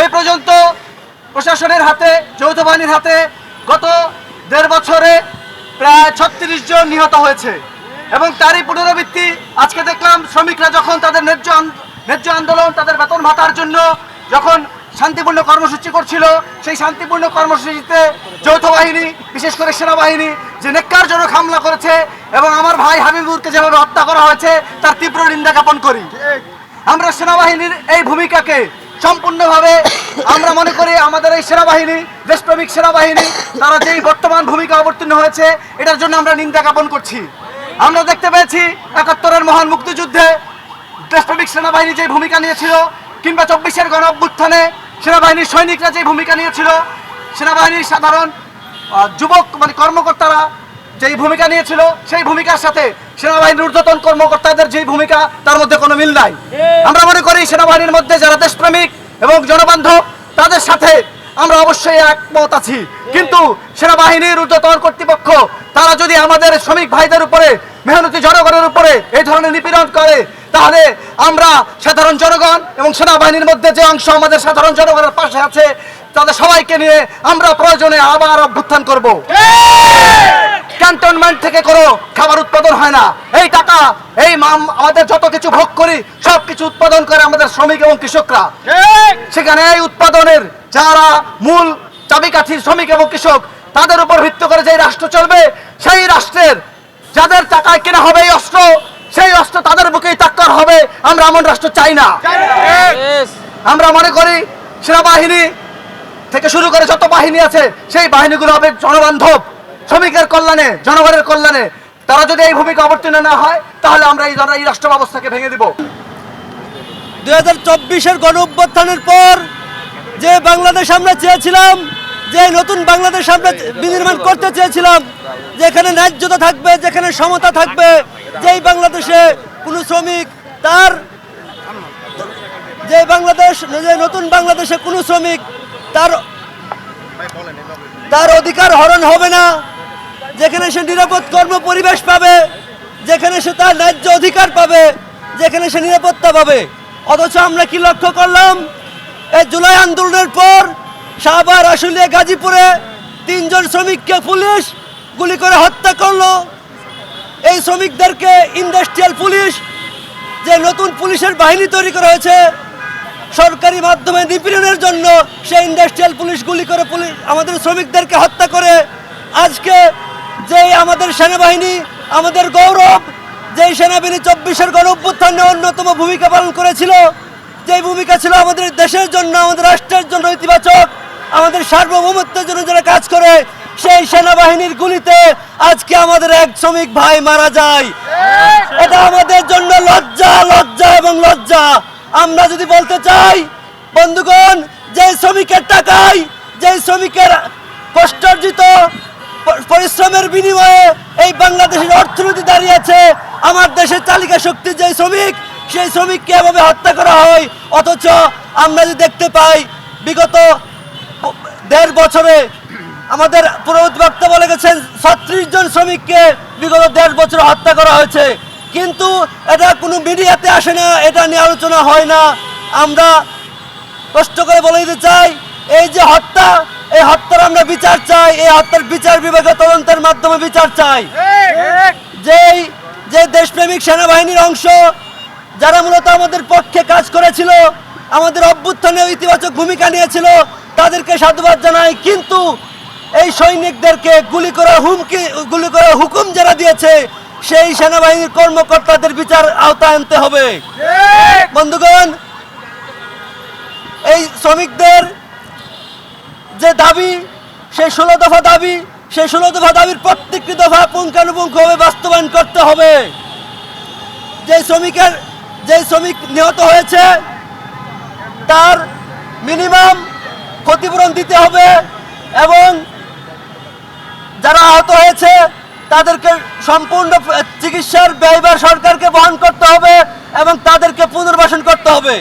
এই পর্যন্ত প্রশাসনের হাতে যৌথ বাহিনীর হাতে গত দেড় বছরে প্রায় ছত্রিশ জন নিহত হয়েছে। এবং তারই পুনরাবৃত্তি আজকে দেখলাম শ্রমিকরা যখন তাদের ন্যায্য ন্যায্য আন্দোলন তাদের বেতন ভাতার জন্য যখন শান্তিপূর্ণ কর্মসূচি করছিল সেই শান্তিপূর্ণ কর্মসূচিতে যৌথ বাহিনী বিশেষ করে সেনাবাহিনী যে নেককারজনক হামলা করেছে এবং আমার ভাই হাবিবুরকে যেভাবে হত্যা করা হয়েছে তার তীব্র নিন্দা জ্ঞাপন করি। আমরা সেনাবাহিনীর এই ভূমিকাকে সম্পূর্ণভাবে আমরা মনে করি আমাদের এই সেনাবাহিনী, দেশপ্রেমিক সেনাবাহিনী, তারা যেই বর্তমান ভূমিকা অবতীর্ণ হয়েছে, এটার জন্য আমরা নিন্দা জ্ঞাপন করছি। আমরা দেখতে পেয়েছি একাত্তরের মহান মুক্তিযুদ্ধে দেশপ্রেমিক সেনাবাহিনী যে ভূমিকা নিয়েছিল, কিংবা চব্বিশের গণ অভ্যুত্থানে সেনাবাহিনীর সৈনিকরা যে ভূমিকা নিয়েছিল, সেনাবাহিনীর সাধারণ যুবক মানে কর্মকর্তারা যেই ভূমিকা নিয়েছিল, সেই ভূমিকার সাথে সেনাবাহিনীর ঊর্ধ্বতন কর্মকর্তাদের যে ভূমিকা, তার মধ্যে কোনো মিল নাই। আমরা মনে করি সেনাবাহিনীর মধ্যে যারা দেশপ্রেমিক এবং জনবান্ধব, তাদের সাথে আমরা অবশ্যই একমত আছি। কিন্তু সেনাবাহিনীর ঊর্ধ্বতন কর্তৃপক্ষ, তারা যদি আমাদের শ্রমিক ভাইদের উপরে, মেহনতি জনগণের উপরে এই ধরনের নিপীড়ন করে তাহলে আমরা সাধারণ জনগণ এবং সেনাবাহিনীর মধ্যে যে অংশ আমাদের সাধারণ জনগণের পাশে আছে, তাদের সবাইকে নিয়ে আমরা প্রয়োজনে আবার অভ্যুত্থান করব। ক্যান্টনমেন্ট থেকে কোনো খাবার উৎপাদন হয় না। এই টাকা, এই মাম- আমাদের যত কিছু ভোগ করি, সব কিছু উৎপাদন করে আমাদের শ্রমিক এবং কৃষকরা। সেখানে এই উৎপাদনের যারা মূল চাবিকাঠির শ্রমিক এবং কৃষক, তাদের উপর ভিত্তি করে যে রাষ্ট্র চলবে, সেই রাষ্ট্রের যাদের টাকায় কেনা হবে এই অস্ত্র তাদের বুকেই তাক্কর হবে আমরা এমন রাষ্ট্র চাই না। আমরা মনে করি সেনাবাহিনী থেকে শুরু করে যত বাহিনী আছে সেই বাহিনীগুলো হবে জনবান্ধব শ্রমিকের কল্যাণে জনগণের কল্যাণে। তারা যদি এই ভূমিকা অবতীর্ণ না হয় তাহলে আমরা এই ধরনের এই রাষ্ট্র ব্যবস্থাকে ভেঙে দিব। দুই হাজার চব্বিশের গণ অভ্যুত্থানের পর যে বাংলাদেশ আমরা চেয়েছিলাম যে নতুন বাংলাদেশ আমরা বিনির্মাণ করতে চেয়েছিলাম যেখানে ন্যায্যতা থাকবে যেখানে সমতা থাকবে যেই বাংলাদেশে কোনো শ্রমিক তার যে বাংলাদেশ, যে নতুন বাংলাদেশে কোনো শ্রমিক তার তার অধিকার হরণ হবে না। যেখানে সে নিরাপদ কর্ম পরিবেশ পাবে, যেখানে সে তার ন্যায্য অধিকার পাবে, যেখানে সে নিরাপত্তা পাবে। অথচ আমরা কি লক্ষ্য করলাম? এই জুলাই আন্দোলনের পর শাহবাগ আশুলিয়া, গাজীপুরে তিনজন শ্রমিককে পুলিশ গুলি করে হত্যা করল। এই শ্রমিকদেরকে ইন্ডাস্ট্রিয়াল পুলিশ যে নতুন পুলিশের বাহিনী তৈরি করা হয়েছে, সরকারি মাধ্যমে নিপীড়নের জন্য সেই ইন্ডাস্ট্রিয়াল পুলিশ গুলি করে পুলিশ, আমাদের শ্রমিকদেরকে হত্যা করে। আজকে যে আমাদের সেনাবাহিনী, আমাদের গৌরব যেই সেনাবাহিনী চব্বিশের গণ অভ্যুত্থানে অন্যতম ভূমিকা পালন করেছিল, যেই ভূমিকা ছিল আমাদের দেশের জন্য, আমাদের রাষ্ট্রের জন্য ইতিবাচক, আমাদের সার্বভৌমত্বের জন্য যারা কাজ করে সেই সেনাবাহিনীর গুলিতে আজকে আমাদের এক শ্রমিক ভাই মারা যায়। এটা আমাদের জন্য লজ্জা লজ্জা এবং লজ্জা। আমরা যদি বলতে চাই, বন্ধুগণ যে শ্রমিকের টাকায় যে শ্রমিকের কষ্টার্জিত পরিশ্রমের বিনিময়ে এই বাংলাদেশের অর্থনীতি দাঁড়িয়েছে, আমার দেশের চালিকা শক্তি যে শ্রমিক, সেই শ্রমিককে এভাবে হত্যা করা হয়। অথচ আমরা যদি দেখতে পাই, বিগত দেড় বছরে আমাদের পুরোহিত বলে গেছেন, ছত্রিশ জন শ্রমিককে বিগত দেড় বছর হত্যা করা হয়েছে। কিন্তু এটা কোনো মিডিয়াতে আসে না, এটা নিয়ে আলোচনা হয় না। আমরা কষ্ট করে বলে দিতে চাই, এই যে হত্যা, এই হত্যার আমরা বিচার চাই, এই হত্যার বিচার বিভাগীয় তদন্তের মাধ্যমে বিচার চাই। যেই, যে দেশপ্রেমিক সেনাবাহিনীর অংশ, যারা মূলত আমাদের পক্ষে কাজ করেছিল, আমাদের অভ্যুত্থানে ইতিবাচক ভূমিকা নিয়েছিল, তাদেরকে সাধুবাদ জানাই। কিন্তু এই সৈনিকদেরকে গুলি করার হুমকি গুলি করার হুকুম যারা দিয়েছে সেই সেনাবাহিনীর কর্মকর্তাদের বিচার আওতায় আনতে হবে। বন্ধুগণ এই শ্রমিকদের যে দাবি সেই ষোলো দফা দাবি সেই ষোলো দফা দাবির প্রত্যেকটি দফা পুঙ্খানুপুঙ্খভাবে বাস্তবায়ন করতে হবে। যে শ্রমিকের যে শ্রমিক নিহত হয়েছে তার মিনিমাম ক্ষতিপূরণ দিতে হবে এবং যারা আহত হয়েছে তাদেরকে সম্পূর্ণ চিকিৎসার ব্যয়ভার সরকারকে বহন করতে হবে এবং তাদেরকে পুনর্বাসন করতে হবে।